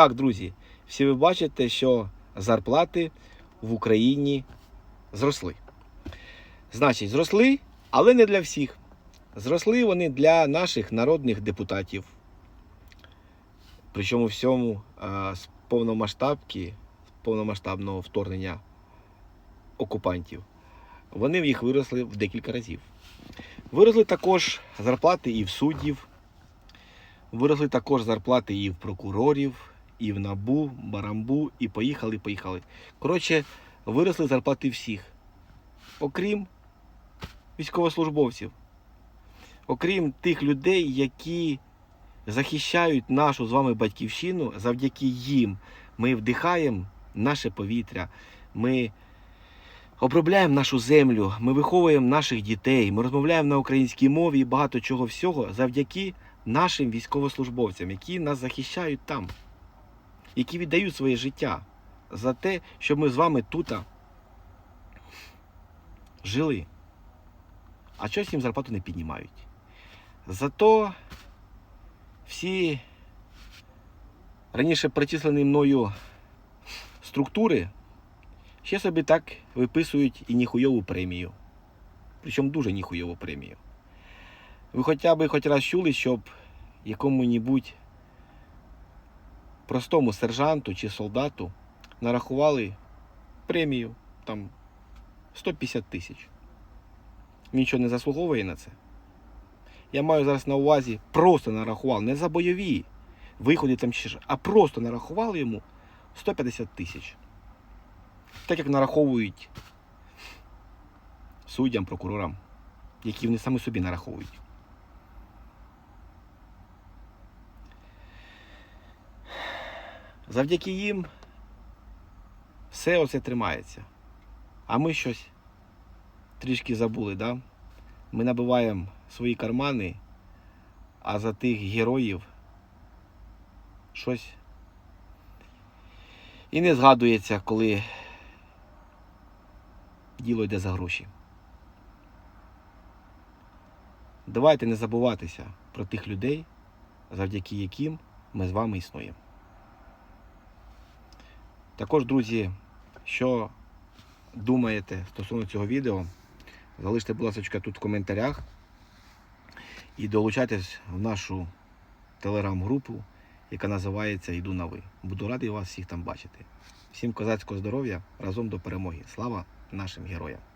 Так, друзі, всі ви бачите, що зарплати в Україні зросли. Значить, зросли, але не для всіх. Зросли вони для наших народних депутатів. Причому всьому з повномасштабки, повномасштабного вторгнення окупантів. Вони в їх виросли в декілька разів. Виросли також зарплати і в суддів, виросли також зарплати і в прокурорів, і в НАБУ, Барамбу, і поїхали, поїхали. Коротше, виросли зарплати всіх, окрім військовослужбовців, окрім тих людей, які захищають нашу з вами батьківщину, завдяки їм ми вдихаємо наше повітря. Ми обробляємо нашу землю, ми виховуємо наших дітей, ми розмовляємо на українській мові і багато чого всього завдяки нашим військовослужбовцям, які нас захищають там, які віддають своє життя за те, щоб ми з вами тут жили. А чогось їм зарплату не піднімають. Зато всі раніше причислені мною структури ще собі так виписують і ніхуйову премію. Причому дуже ніхуйову премію. Ви хоча б хоч раз чули, щоб якому-небудь простому сержанту чи солдату нарахували премію там 150 тисяч. Він Нічого не заслуговує на це. Я маю зараз на увазі просто нарахували, не за бойові виходи там ж, а просто нарахували йому 150 тисяч. Так як нараховують суддям, прокурорам, які вони самі собі нараховують. Завдяки їм все оце тримається. А ми щось трішки забули, да? Ми набиваємо свої кармани, а за тих героїв щось і не згадується, коли діло йде за гроші. Давайте не забуватися про тих людей, завдяки яким ми з вами існуємо. Також, друзі, що думаєте стосовно цього відео, залиште, будь ласка, тут в коментарях і долучайтесь в нашу телеграм-групу, яка називається Іду на ви. Буду радий вас всіх там бачити. Всім козацького здоров'я разом до перемоги. Слава нашим героям!